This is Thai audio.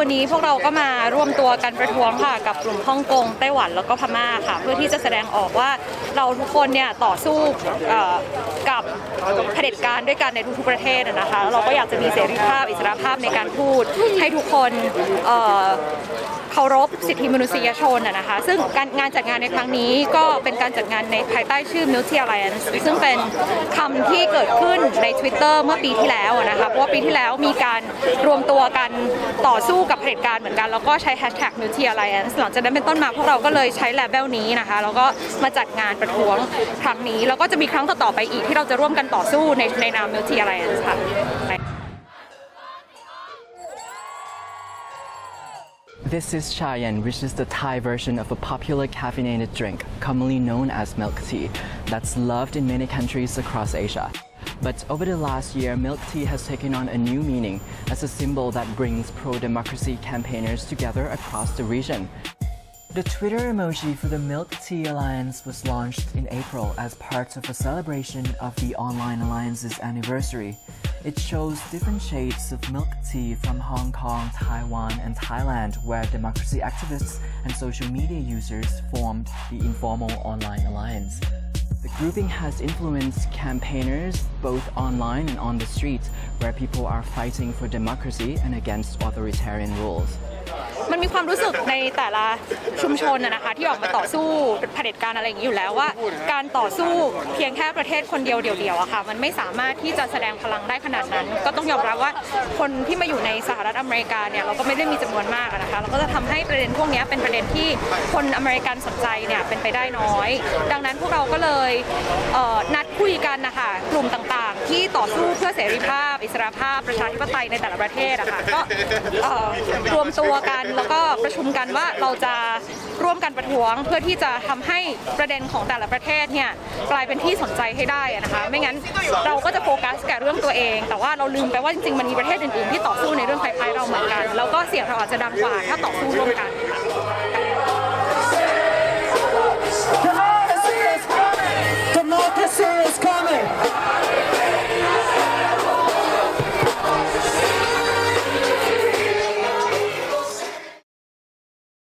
วันนี้พวกเราก็มาร่วมตัวกันประท้วงค่ะกับกลุ่มฮ่องกงไต้หวันแล้วก็พม่าค่ะ เพื่อที่จะแสดงออกว่าเราทุกคนเนี่ยต่อสู้กับเผด็จการด้วยกันในทุกๆประเทศนะคะแล้วเราก็อยากจะมีเสรีภาพอิสรภาพในการพูด ให้ทุกคนเคารพสิทธิมนุษยชนนะคะ ซึ่งการงานจัดงานในครั้งนี้ก็เป็นการจัดงานในภายใต้ชื่อ Multi Alliance ซึ่งเป็นคำที่เกิดขึ้นใน Twitter เมื่อปีที่แล้วนะคะ เพราะว่าปีที่แล้วมีการรวมตัวกันต่อสู้กับเหตุการณ์เหมือนกัน แล้วก็ใช้แฮชแท็กนิวเทียไลแอนส์หลังจากนั้นเป็นต้นมาพวกเราก็เลยใช้แลเบลนี้นะคะ แล้วก็มาจัดงานประท้วงครั้งนี้ แล้วก็จะมีครั้งต่อๆไปอีกที่เราจะร่วมกันต่อสู้ในในนามนิวเทียไลแอนส์ค่ะ This is chayan, which is the Thai version of a popular caffeinated drink, commonly known as milk tea, that's loved in many countries across Asia. But over the last year, milk tea has taken on a new meaning as a symbol that brings pro democracy campaigners together across the region. The Twitter emoji for the Milk Tea Alliance was launched in April as part of a celebration of the Online Alliance's anniversary. It shows different shades of milk tea from Hong Kong, Taiwan, and Thailand, where democracy activists and social media users formed the informal online alliance. The grouping has influenced campaigners both online and on the streets, where people are fighting for democracy and against authoritarian rules. มันมีความรู้สึกในแต่ละชุมชนนะนะคะ ที่ออกมาต่อสู้เผด็จการอะไรอย่างนี้อยู่แล้วว่า การต่อสู้เพียงแค่ประเทศคนเดียวเดียวๆอะค่ะ มันไม่สามารถที่จะแสดงพลังได้ขนาดนั้น ก็ต้องยอมรับว่าคนที่มาอยู่ในสหรัฐอเมริกาเนี่ยเราก็ไม่ได้มีจำนวนมากนะคะเราก็จะทำให้ประเด็นพวกนี้เป็นประเด็นที่คนอเมริกันสนใจเนี่ยเป็นไปได้น้อย ดังนั้นพวกเราก็เลยเนัดคุยกันนะคะกลุ่มต่างๆ ที่ต่อสู้เพื่อเสรีภาพ สรภาพประชาธิปไตยในแต่ละประเทศอะค่ะก็เอ่อรวมตัวกันแล้วก็ประชุมกันว่าเราจะร่วมกันประท้วงเพื่อที่จะทำให้ประเด็นของแต่ละประเทศเนี่ยกลายเป็นที่สนใจให้ได้อะนะคะ ไม่งั้นเราก็จะโฟกัสแต่เรื่องตัวเอง แต่ว่าเราลืมไปว่าจริงๆมันมีประเทศอื่นๆที่ต่อสู้ในเรื่องคล้ายๆเราเหมือนกัน แล้วก็เสียงเราอาจจะดังกว่าถ้าต่อสู้ร่วมกัน